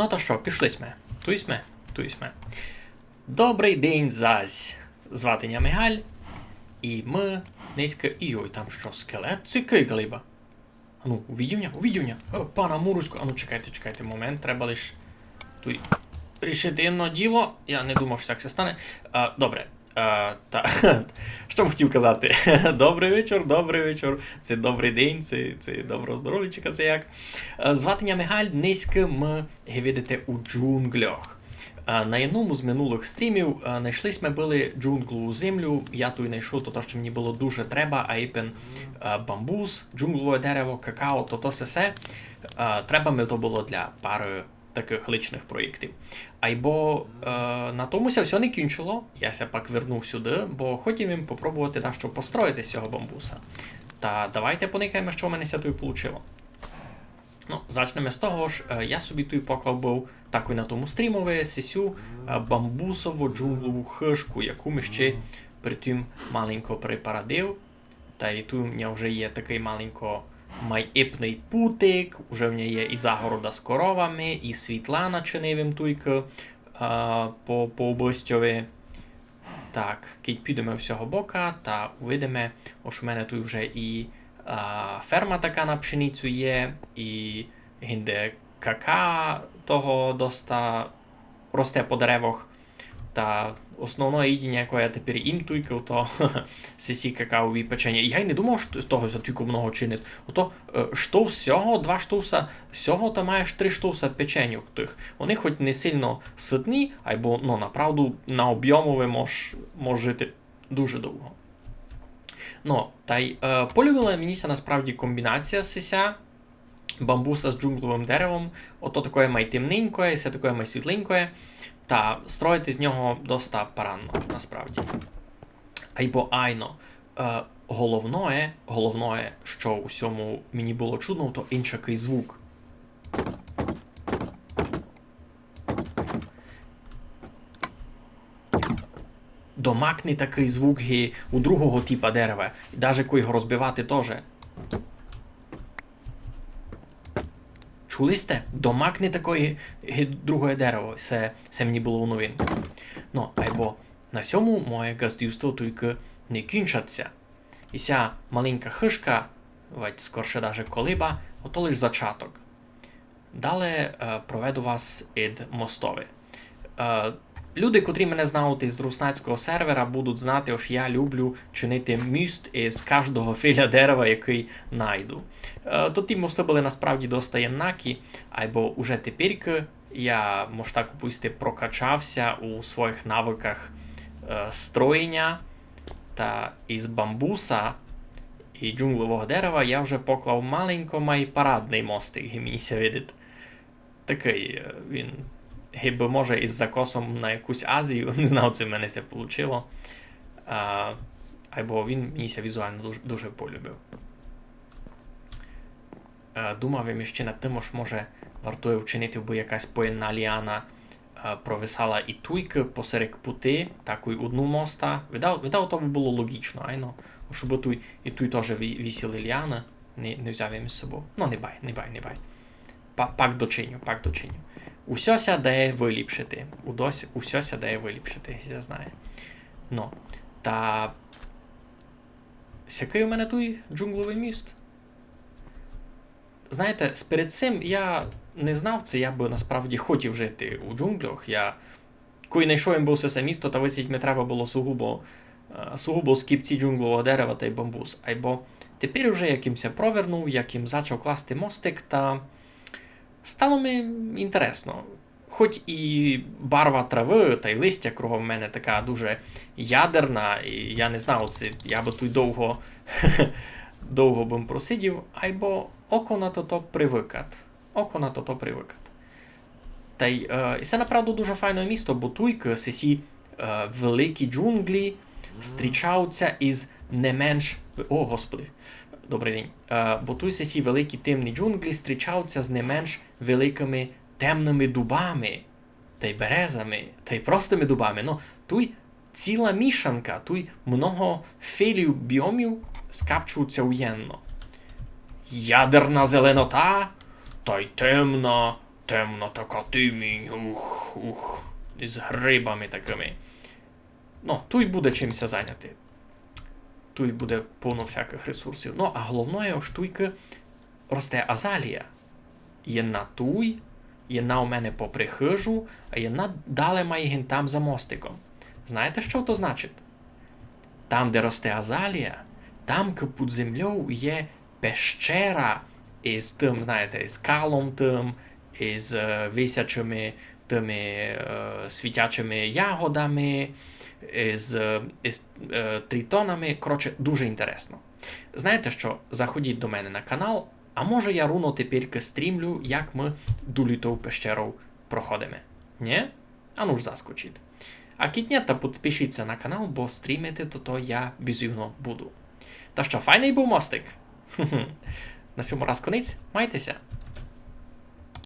Ну то що, пішли сме. Туй сме, туй сме. Добрий день, зась. Звати ня Мигаль. І ми низько. І ой, там що, скелет? Цикий глиба. Ну, увідівня, увідівня. Пана Муруську. Ну чекайте, чекайте, момент, треба лиш туй рішити одно діло. Я не думав, що так це стане. А, добре. Та, що б хотів казати? Добрий вечір, добрий вечір. Це добрий день, це, це доброго здоров'ячка, це як. Звати ня Мигаль, низько ми у джунглях. На одному з минулих стрімів знайшлись ми були джунглову землю. Я тут знайшов то, що мені було дуже треба, а іпен бамбус, джунглове дерево, какао, то то все. Треба ми то було для пари таких личних проєктів. Айбо е, на тому все не кінчило. Я ся пак вернув сюди, бо хотів їм попробувати дещо построїти з цього бамбуса. Та давайте поникаємо, що в мене ся тут вийшло. Ну, зачнемо з того ж, е, я собі тут поклав був таку на тому стрімове сесю е, бамбусову джунглову хишку, яку ми ще притім маленько припарадив. Та і тут у мене вже є такий маленько майіпний путик, вже в мене є і загорода з коровами, і Світлана чинивим туйка е, по, по областьові. Так, кить підемо всього бока та увидимо, ось у мене тут вже і а, ферма така на пшеницю є, і гінде кака того доста росте по деревах. Та основне їдіння, яке я тепер їм туйкав, то сісі какаові печення. Я й не думав, що з того за тільки много чинить. Ото е, штовс всього, два штовса, всього та маєш три штовса печеньок тих. Вони хоч не сильно ситні, або ну, направду на об'ємове мож, мож жити дуже довго. Ну, та й е, полюбила мені насправді комбінація сися бамбуса з джунгловим деревом. Ото таке май темненьке, все таке май світленьке. Та строїти з нього доста паранно, насправді. Айбо айно. Е, головне, головне, що у всьому мені було чудно, то іншакий звук. Домакний такий звук є у другого типа дерева, і навіть його розбивати теж. Чули сте? Домакне такої другое дерево. Це, це мені було в новинку. Ну, айбо на сьому моє газдівство тільки не кінчаться. І ця маленька хишка, ведь скорше даже колиба, ото лиш зачаток. Далі е, проведу вас ід мостові. Люди, котрі мене знають із руснацького сервера, будуть знати, що я люблю чинити міст із кожного філя дерева, який найду. Е, то ті мости були насправді доста єднакі, або уже тепер я, може так пусти, прокачався у своїх навиках е, строєння та із бамбуса і джунглового дерева я вже поклав маленько май парадний мостик, мені видить. Такий е, він гиби може із закосом на якусь Азію, не знав, це в мене це вийшло. А, або він мені ся візуально дуже, дуже полюбив. Е, Думав я ще над тим, що може вартує вчинити, бо якась поєдна ліана провисала і туйки посеред пути, таку й одну моста. Видав, видав то було логічно, айно. Щоб туй, і туй теж вісіли ліана, не, не взяв я з собою. Ну, не бай, не бай, не бай. Пак дочиню, пак дочиню. Усьо ся дає виліпшити. Удось, усьо ся дає виліпшити, я знаю. Ну, та. Сякий у мене той джунгловий міст. Знаєте, перед цим я не знав це, я би насправді хотів жити у джунглях. Я коли знайшов їм був все місто, та висіть мені треба було сугубо, е, сугубо скіпці джунглового дерева та й бамбус. Або тепер уже якимся провернув, яким почав класти мостик, та стало мені інтересно. Хоч і барва трави та й листя кругом мене така дуже ядерна, і я не знав, це я би тут довго, довго бим просидів, або око на то привикат. Око на то привикат. Та й е, і це направду дуже файне місто, бо туйки сесі е, великі джунглі зустрічаються із не менш. О, господи, добрий день. Е, бо тут сесі великі темні джунглі зустрічаються з не менш великими темними дубами, та й березами, та й простими дубами. Ну, туй ціла мішанка, туй много філів біомів скапчуються уєнно. Ядерна зеленота, та й темна, темна така тимінь. Ух, ух. Із грибами такими. Ну, тут буде чимся зайняти. Тут буде повно всяких ресурсів. Ну, а головною штуйки росте азалія. Єдна туй, єдна у мене попри хижу, а єдна далі має там за мостиком. Знаєте, що то значить? Там, де росте азалія, там під землею є пещера із тим, знаєте, із калом тим, із е, висячими тими е, світячими ягодами, із, е, із е, тритонами. Коротше, дуже інтересно. Знаєте що? Заходіть до мене на канал, а може я руно тепер стрімлю, як ми дулітов пещеру проходимо. Ні? А ну ж заскочіть. А кітнята підпишіться на канал, бо стрімити то, то я безюгно буду. Та що, файний був мостик? На цьому раз конець, майтеся!